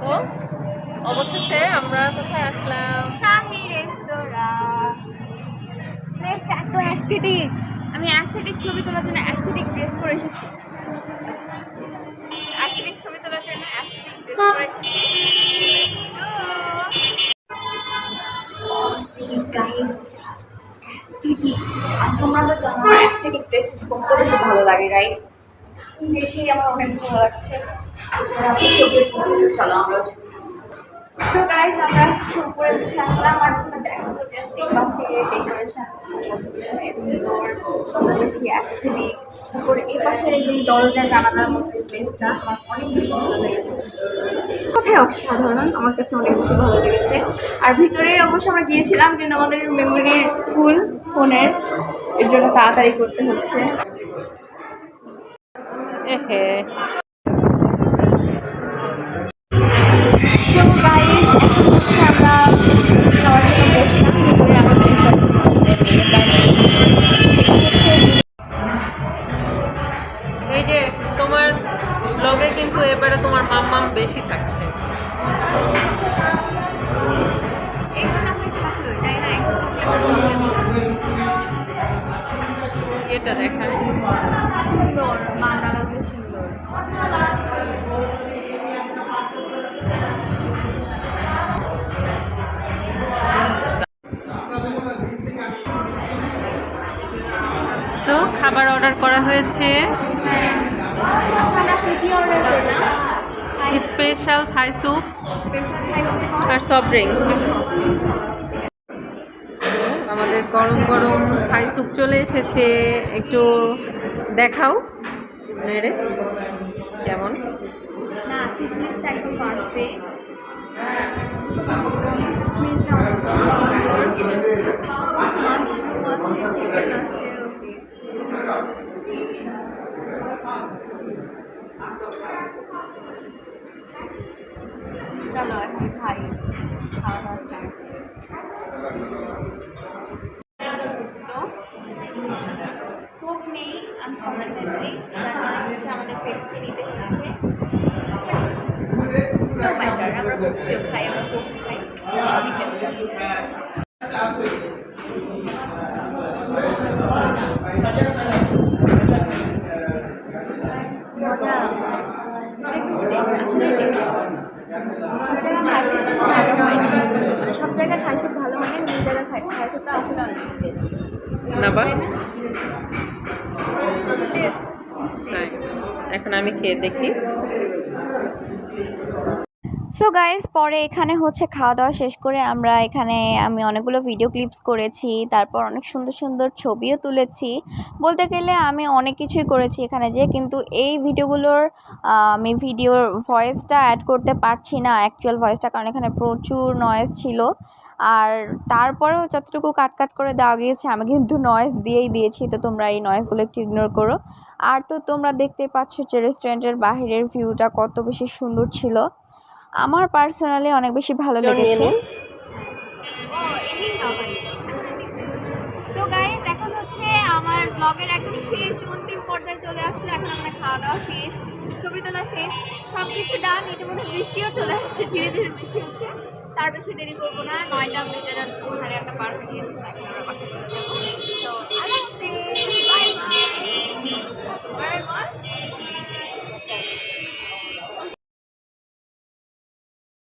তো অবশেষে আমরা কোথায় আসলাম? শাহি রেস্তোরাঁ। প্লেসটা এত অ্যাস্থেটিক আমি অ্যাস্থেটিক ছবি তোলার জন্য অ্যাস্থেটিক ড্রেস পরে এসেছি। ছবি তোলার জন্য অ্যাস্থেটিক ড্রেস পরে এসেছি। তোমরা তো জানো অ্যাস্থেটিক প্লেসেস কত বেশি ভালো লাগে রাইট দেখেই আমার অনেক ভালো লাগছে। চলো উপরে উঠে আসলাম পাশে ডেকোরেশন উপরে জানালার মধ্যে প্লেসটা আমার অনেক বেশি ভালো লেগেছে। কোথায় অসাধারণ, আমার কাছে অনেক বেশি ভালো লেগেছে। আর ভিতরে অবশ্য আমরা গিয়েছিলাম, কিন্তু আমাদের মেমোরি ফুল ফোনের এর জন্য তাড়াতাড়ি করতে হচ্ছে। এহে সো এটা দেখায়। সুন্দর মান্দালাগুলো সুন্দর। তো খাবার অর্ডার করা হয়েছে। আচ্ছা অর্ডার করলাম? Special Thai soup. আর সফট ড্রিঙ্কস। আমাদের গরম গরম থাই স্যুপ চলে এসেছে। একটু দেখাও নেড়ে কেমন? না চলো, এখন খাই। খাওয়া দাওয়া স্টার্ট কোক নেই আনফর্চুনেটলি যার কারণে হচ্ছে আমাদের পেপসি নিতে হয়েছে নো ম্যাটার আমরা পেপসিও খাই আমরা কোক খাই সবই খেতে আসলে সব জায়গায় ভালো হয় না জায়গায় থাইসুপ ভালো হয় না কিন্তু খাই জায়গায় থাইসুপটা আসলে অনেক টেস্ট না? বা না এখন আমি খেয়ে দেখি। সো গাইজ পরে এখানে হচ্ছে খাওয়া দাওয়া শেষ করে আমরা এখানে আমি অনেকগুলো ভিডিও ক্লিপস করেছি, তারপর অনেক সুন্দর সুন্দর ছবিও তুলেছি। বলতে গেলে আমি অনেক কিছুই করেছি এখানে যে কিন্তু এই ভিডিওগুলোর আমি ভিডিওর ভয়েসটা অ্যাড করতে পারছি না অ্যাকচুয়াল ভয়েসটা কারণ এখানে প্রচুর নয়েজ ছিল। আর তারপরেও যতটুকু কাট কাট করে দেওয়া গিয়েছে, আমি কিন্তু নয়েজ দিয়েই দিয়েছি, তো তোমরা এই নয়েজগুলো একটু ইগনোর করো। আর তো তোমরা দেখতে পাচ্ছ যে রেস্টুরেন্টের বাইরের ভিউটা কত বেশি সুন্দর ছিল। আমার পার্সোনালি অনেক বেশি ভালো লেগেছে। তো গাইজ এখন হচ্ছে আমার ব্লগের একদম শেষ। অন্তিম পর্যায়ে চলে আসলো এখন আমরা খাওয়া দাওয়া শেষ ছবি তোলা শেষ। সব কিছু ডান ইতিমধ্যে বৃষ্টিও চলে আসছে ধীরে ধীরে বৃষ্টি হচ্ছে। তার বেশি দেরি করব না। নয়টা বেজে যাচ্ছে সাড়ে আটটা পার হয়ে গিয়েছে। তো এখন আমরা বাসায় চলে যাব। তো আল্লাহ